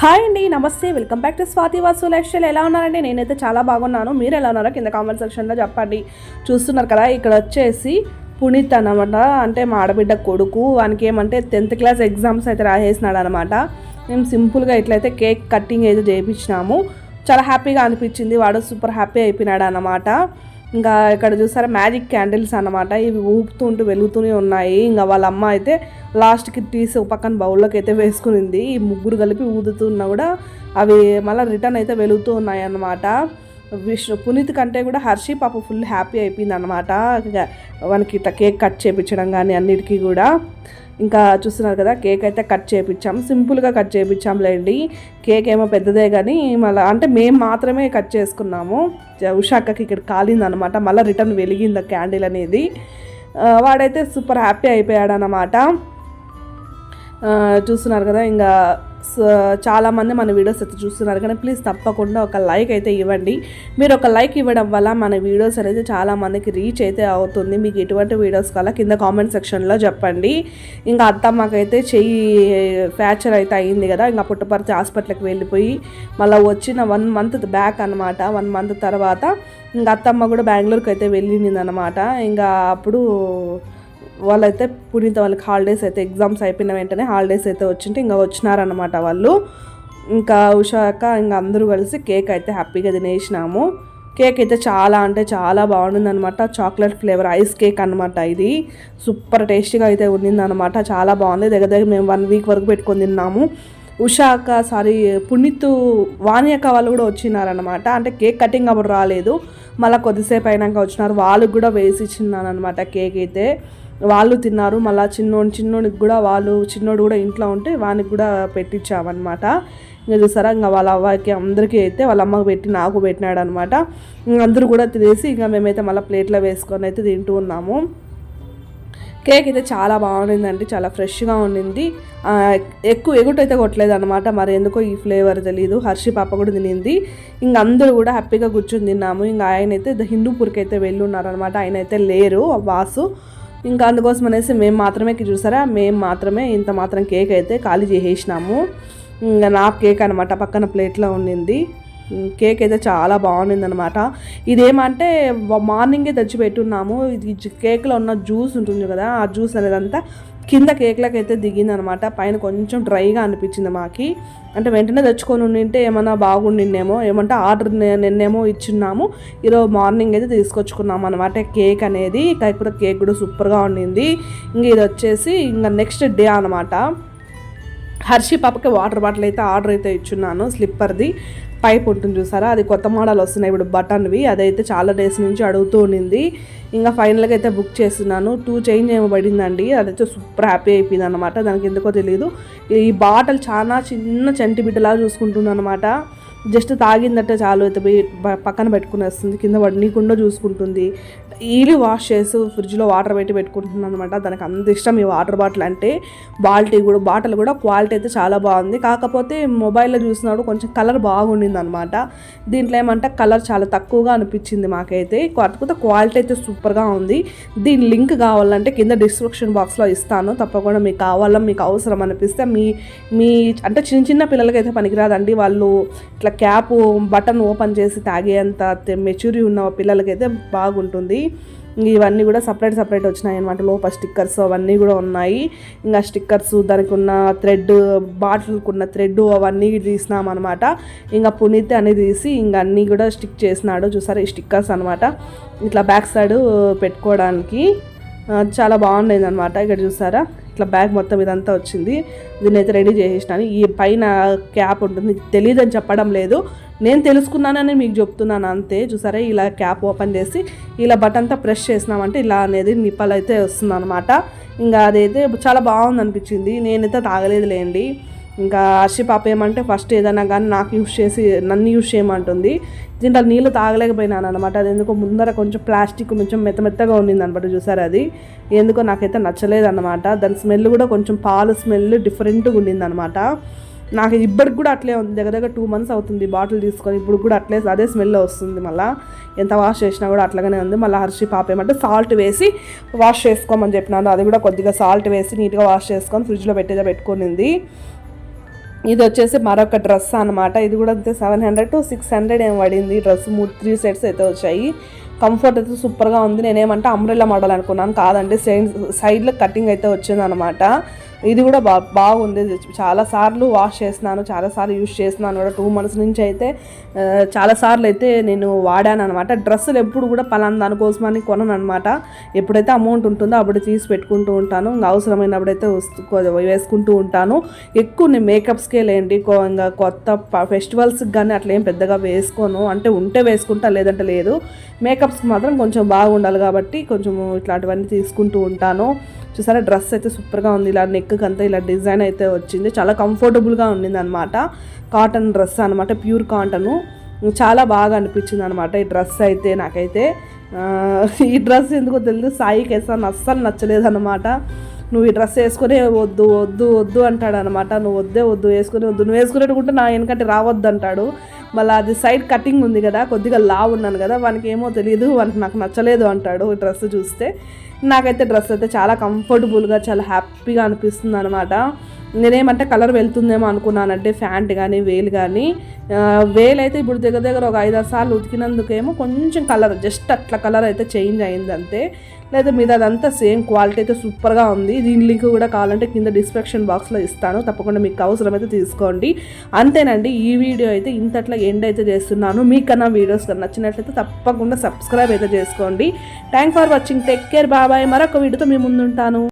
Hi అండి నమస్తే. Welcome back to Swati Vasu lifestyle. ఎలా ఉన్నారండి? నేనైతే చాలా బాగున్నాను. మీరు ఎలా ఉన్నారో కింద కామెంట్ సెక్షన్లో చెప్పండి. చూస్తున్నారు కదా ఇక్కడ వచ్చేసి పునీత్ అనమాట అంటే మా ఆడబిడ్డ కొడుకు. వానికి ఏమంటే టెన్త్ క్లాస్ ఎగ్జామ్స్ అయితే రాసేసినాడు అనమాట మేము సింపుల్గా ఇట్లయితే కేక్ కటింగ్ అయితే చేయించినాము. చాలా హ్యాపీగా అనిపించింది. వాడు సూపర్ హ్యాపీ అయిపోయినాడు అనమాట ఇంకా ఇక్కడ చూసారా మ్యాజిక్ క్యాండిల్స్ అన్నమాట. ఇవి ఊపుతుంటూ వెలుగుతూనే ఉన్నాయి. ఇంకా వాళ్ళ అమ్మ అయితే లాస్ట్కి తీసి పక్కన బౌల్లోకి అయితే వేసుకునింది. ఈ ముగ్గురు కలిపి ఊదుతున్నా కూడా అవి మళ్ళీ రిటర్న్ అయితే వెలుగుతూ ఉన్నాయి అన్నమాట. విష్ణు పునీత్ కంటే కూడా హర్షి పాప ఫుల్ హ్యాపీ అయిపోయింది అనమాట వానికి ఇట్లా కేక్ కట్ చేయించడం కానీ అన్నిటికీ కూడా. ఇంకా చూస్తున్నారు కదా కేక్ అయితే కట్ చేయించాం సింపుల్గా కట్ చేయించాంలేండి కేక్ ఏమో పెద్దదే కానీ మళ్ళీ అంటే మేము మాత్రమే కట్ చేసుకున్నాము. ఉషాకకి ఇక్కడ కాలిందనమాట మళ్ళీ రిటర్న్ వెలిగింది ఆ క్యాండిల్ అనేది. వాడైతే సూపర్ హ్యాపీ అయిపోయాడు అనమాట చూస్తున్నారు కదా ఇంకా Uh, చాలామంది మన వీడియోస్ అయితే చూస్తున్నారు. కానీ ప్లీజ్ తప్పకుండా ఒక లైక్ అయితే ఇవ్వండి. మీరు ఒక లైక్ ఇవ్వడం వల్ల మన వీడియోస్ అనేది చాలామందికి రీచ్ అయితే అవుతుంది. మీకు ఎటువంటి వీడియోస్ కావాలా కింద కామెంట్ సెక్షన్లో చెప్పండి. ఇంకా అత్తమ్మకైతే చెయ్యి ఫ్రాక్చర్ అయితే అయింది కదా. ఇంకా పుట్టపర్తి హాస్పిటల్కి వెళ్ళిపోయి మళ్ళీ వచ్చిన వన్ మంత్ బ్యాక్ అనమాట వన్ మంత్ తర్వాత ఇంకా అత్తమ్మ కూడా బెంగళూరుకి అయితే వెళ్ళింది అనమాట ఇంకా అప్పుడు వాళ్ళైతే పునీత వాళ్ళకి హాలిడేస్ అయితే ఎగ్జామ్స్ అయిపోయిన వెంటనే హాలిడేస్ అయితే వచ్చింటే ఇంకా వచ్చినారనమాట వాళ్ళు. ఇంకా ఉషాక ఇంకా అందరూ కలిసి కేక్ అయితే హ్యాపీగా తినేసినాము. కేక్ అయితే చాలా అంటే చాలా బాగుండింది అనమాట చాక్లెట్ ఫ్లేవర్ ఐస్ కేక్ అనమాట ఇది సూపర్ టేస్టీగా అయితే ఉండిందనమాట చాలా బాగుంది. దగ్గర దగ్గర మేము వన్ వీక్ వరకు పెట్టుకొని తిన్నాము. ఉషాక సారీ పునీత్ వాణి అక్క వాళ్ళు కూడా వచ్చినారనమాట అంటే కేక్ కటింగ్ అప్పుడు రాలేదు. మళ్ళీ కొద్దిసేపు అయినాక వచ్చినారు. వాళ్ళకి కూడా వేసి ఇచ్చిన్నాను అనమాట కేక్ అయితే. వాళ్ళు తిన్నారు. మళ్ళీ చిన్నోడు చిన్నోడికి కూడా వాళ్ళు చిన్నోడు కూడా ఇంట్లో ఉంటే వానికి కూడా పెట్టించామన్నమాట. ఇంకా చూసారా ఇంకా వాళ్ళ అవ్వకి అందరికీ అయితే వాళ్ళ అమ్మకి పెట్టి నాకు పెట్టినాడు అనమాట అందరూ కూడా తినేసి ఇంకా మేమైతే మళ్ళీ ప్లేట్లో వేసుకొని అయితే తింటూ ఉన్నాము. కేక్ అయితే చాలా బాగుండిందండి చాలా ఫ్రెష్గా ఉండింది. ఎక్కువ ఎగుట అయితే కొట్టలేదు అనమాట మరి ఎందుకో ఈ ఫ్లేవర్ తెలియదు హర్షి పాప కూడా తినింది. ఇంక అందరూ కూడా హ్యాపీగా కూర్చొని తిన్నాము. ఇంకా ఆయన అయితే ద- హిందూపూర్కి అయితే వెళ్ళి ఉన్నారనమాట ఆయన అయితే లేరు వాసు. ఇంకా అందుకోసం అనేసి మేము మాత్రమే చూసారా? మేము మాత్రమే ఇంత మాత్రం కేక్ అయితే ఖాళీ చేసేసినాము. ఇంకా నా కేక్ అనమాట పక్కన ప్లేట్లో ఉండింది. కేక్ అయితే చాలా బాగుండింది అనమాట ఇదేమంటే మార్నింగే తెచ్చి పెట్టున్నాము. ఇది కేక్లో ఉన్న జ్యూస్ ఉంటుంది కదా ఆ జ్యూస్ అనేది అంతా కింద కేక్లకు అయితే దిగింది అనమాట పైన కొంచెం డ్రైగా అనిపించింది మాకి. అంటే వెంటనే తెచ్చుకొని ఉండింటే ఏమన్నా బాగుండిందేమో ఏమంటే ఆర్డర్ నే- నిన్నేమో ఇచ్చున్నాము. ఈరోజు మార్నింగ్ అయితే తీసుకొచ్చుకున్నాము అనమాట కేక్ అనేది కాకపోతే కేక్ కూడా సూపర్గా ఉండింది. ఇంక ఇది వచ్చేసి ఇంకా నెక్స్ట్ డే అనమాట హర్షి పాపకి వాటర్ బాటిల్ అయితే ఆర్డర్ అయితే ఇచ్చున్నాను స్లిప్పర్ది. పైప్ ఉంటుంది చూసారా? అది కొత్త మోడల్ వస్తున్నాయి. ఇప్పుడు బటన్వి అదైతే చాలా డేస్ నుంచి అడుగుతూ ఉండింది. ఇంకా ఫైనల్గా అయితే బుక్ చేస్తున్నాను. టూ చేంజ్ ఏమబడిందండి అదైతే సూపర్ హ్యాపీ అయిపోయింది అనమాట దానికి ఎందుకో తెలియదు ఈ బాటిల్ చాలా చిన్న చంటి బిడ్డలా చూసుకుంటుంది అనమాట జస్ట్ తాగిందంటే చాలు అయితే పోయి పక్కన పెట్టుకుని వస్తుంది కింద పడనీకుండా చూసుకుంటుంది. డైలీ వాష్ చేసి ఫ్రిడ్జ్లో వాటర్ పెట్టి పెట్టుకుంటున్నాను అనమాట దానికి అంత ఇష్టం ఈ వాటర్ బాటిల్ అంటే. బాల్టీ కూడా బాటిల్ కూడా క్వాలిటీ అయితే చాలా బాగుంది. కాకపోతే మొబైల్లో చూసినప్పుడు కొంచెం కలర్ బాగుండింది అనమాట దీంట్లో ఏమంటే కలర్ చాలా తక్కువగా అనిపించింది మాకైతే. కాకపోతే క్వాలిటీ అయితే సూపర్గా ఉంది. దీని లింక్ కావాలంటే కింద డిస్క్రిప్షన్ బాక్స్లో ఇస్తాను. తప్పకుండా మీకు కావాలా మీకు అవసరం అనిపిస్తే మీ మీ అంటే చిన్న చిన్న పిల్లలకైతే పనికిరాదండి. వాళ్ళు ఇట్లా క్యాప్ బటన్ ఓపెన్ చేసి తాగేంత మెచ్యూరి ఉన్న పిల్లలకైతే బాగుంటుంది. ఇవన్నీ కూడా సపరేట్ సపరేట్ వచ్చినాయి అనమాట లోపల స్టిక్కర్స్ అవన్నీ కూడా ఉన్నాయి. ఇంకా స్టిక్కర్స్ దానికి ఉన్న థ్రెడ్ బాటిల్కి ఉన్న థ్రెడ్ అవన్నీ తీసినాం అనమాట ఇంకా పునీత్ అని తీసి ఇంకా అన్నీ కూడా స్టిక్ చేసినాడు. చూసారా ఈ స్టిక్కర్స్ అనమాట ఇట్లా బ్యాక్ సైడ్ పెట్టుకోవడానికి. చాలా బాగుండేది అనమాట ఇక్కడ చూసారా? ఇట్లా బ్యాగ్ మొత్తం ఇదంతా వచ్చింది. దీన్ని అయితే రెడీ చేసేసినాను. ఈ పైన క్యాప్ ఉంటుంది. తెలియదు అని చెప్పడం లేదు. నేను తెలుసుకున్నానని మీకు చెప్తున్నాను అంతే. చూసారా? ఇలా క్యాప్ ఓపెన్ చేసి ఇలా బటన్తో ప్రెస్ చేసినామంటే ఇలా అనేది నిప్పలు అయితే వస్తుంది అనమాట ఇంకా అదైతే చాలా బాగుంది అనిపించింది నేనైతే తాగలేదులేండి. ఇంకా హర్షి పాప ఏమంటే ఫస్ట్ ఏదైనా కానీ నాకు యూస్ చేసి నన్ను యూస్ చేయమంటుంది. దీంట్లో నీళ్ళు తాగలేకపోయినాను అనమాట అది ఎందుకో ముందర కొంచెం ప్లాస్టిక్ కొంచెం మెత్త మెత్తగా ఉండింది అనమాట చూసారు అది. ఎందుకో నాకైతే నచ్చలేదు అనమాట దాని స్మెల్ కూడా కొంచెం పాలు స్మెల్ డిఫరెంట్గా ఉండింది అనమాట నాకు ఇప్పటికి కూడా అట్లే ఉంది. దగ్గర దగ్గర టూ మంత్స్ అవుతుంది బాటిల్ తీసుకొని. ఇప్పుడు కూడా అట్లే అదే స్మెల్ వస్తుంది మళ్ళీ. ఎంత వాష్ చేసినా కూడా అట్లాగనే ఉంది. మళ్ళీ హర్షి పాప ఏమంటే సాల్ట్ వేసి వాష్ చేసుకోమని చెప్పినాను. అది కూడా కొద్దిగా సాల్ట్ వేసి నీట్గా వాష్ చేసుకొని ఫ్రిడ్జ్లో పెట్టేదా పెట్టుకునింది. ఇది వచ్చేసి మరొక డ్రెస్ అన్నమాట. ఇది కూడా అంతే seven hundred to six hundred ఏం పడింది. డ్రెస్ మూడు త్రీ సెట్స్ అయితే వచ్చాయి. కంఫర్ట్ అయితే సూపర్గా ఉంది. నేనేమంటే అంబ్రెల్లా మోడల్ అనుకున్నాను. కాదండి సైడ్ సైడ్లో కటింగ్ అయితే వచ్చింది అనమాట ఇది కూడా బా బాగుంది. చాలా సార్లు వాష్ చేస్తున్నాను చాలా సార్లు యూస్ చేస్తున్నాను కూడా. టూ మంత్స్ నుంచి అయితే చాలాసార్లు చాలా సార్లు అయితే నేను వాడాను అనమాట డ్రెస్సులు ఎప్పుడు కూడా పలానా దానికోసమని కొనను అనమాట ఎప్పుడైతే అమౌంట్ ఉంటుందో అప్పుడు తీసి పెట్టుకుంటూ ఉంటాను. ఇంకా అవసరమైనప్పుడైతే వేసుకుంటూ ఉంటాను. ఎక్కువ నేను మేకప్స్కే లేండి కొ- ఇంకా కొత్త ఫెస్టివల్స్కి కానీ అట్లా ఏం పెద్దగా వేసుకోను. అంటే ఉంటే వేసుకుంటా లేదంటే లేదు. మేకప్స్కి మాత్రం కొంచెం బాగుండాలి కాబట్టి కొంచెం ఇట్లాంటివన్నీ తీసుకుంటూ ఉంటాను. చూసారా? డ్రెస్ అయితే సూపర్గా ఉంది. ఇలా నెక్కి అంతా ఇలా డిజైన్ అయితే వచ్చింది. చాలా కంఫర్టబుల్గా ఉండింది అనమాట కాటన్ డ్రెస్ అనమాట ప్యూర్ కాటను. చాలా బాగా అనిపించింది అనమాట ఈ డ్రెస్ అయితే నాకైతే. ఈ డ్రెస్ ఎందుకో తెలియదు సాయికి వేసాను అస్సలు నచ్చలేదు అనమాట నువ్వు ఈ డ్రెస్ వేసుకునే వద్దు వద్దు వద్దు అంటాడు అనమాట నువ్వు వద్దే వద్దు వేసుకునే వద్దు నువ్వు వేసుకునేట్టుకుంటే నా వెనకంటే రావద్దు అంటాడు. మళ్ళీ అది సైడ్ కటింగ్ ఉంది కదా కొద్దిగా లావు ఉన్నాను కదా వానికి ఏమో తెలియదు వానికి నాకు నచ్చలేదు అంటాడు ఈ డ్రెస్ చూస్తే. నాకైతే డ్రెస్ అయితే చాలా కంఫర్టబుల్గా చాలా హ్యాపీగా అనిపిస్తుంది అనమాట నేనేమంటే కలర్ వెళ్తుందేమో అనుకున్నానంటే ఫ్యాంట్ కానీ వేలు కానీ వేలు అయితే ఇప్పుడు దగ్గర దగ్గర ఒక ఐదారు సార్లు ఉతికినందుకేమో కొంచెం కలర్ జస్ట్ అట్లా కలర్ అయితే చేంజ్ అయింది అంతే లేదా మీద అదంతా సేమ్ క్వాలిటీ అయితే సూపర్గా ఉంది. దీని లింక్ కూడా కావాలంటే కింద డిస్క్రిప్షన్ బాక్స్లో ఇస్తాను. తప్పకుండా మీకు అవసరమైతే తీసుకోండి. అంతేనండి ఈ వీడియో అయితే ఇంతట్లా ఎండ్ అయితే చేస్తున్నాను. మీకన్నా వీడియోస్ నచ్చినట్లయితే తప్పకుండా సబ్స్క్రైబ్ అయితే చేసుకోండి. Thank for watching. Take care. బాబాయ్ మరొక వీడియోతో మీ ముందుంటాను.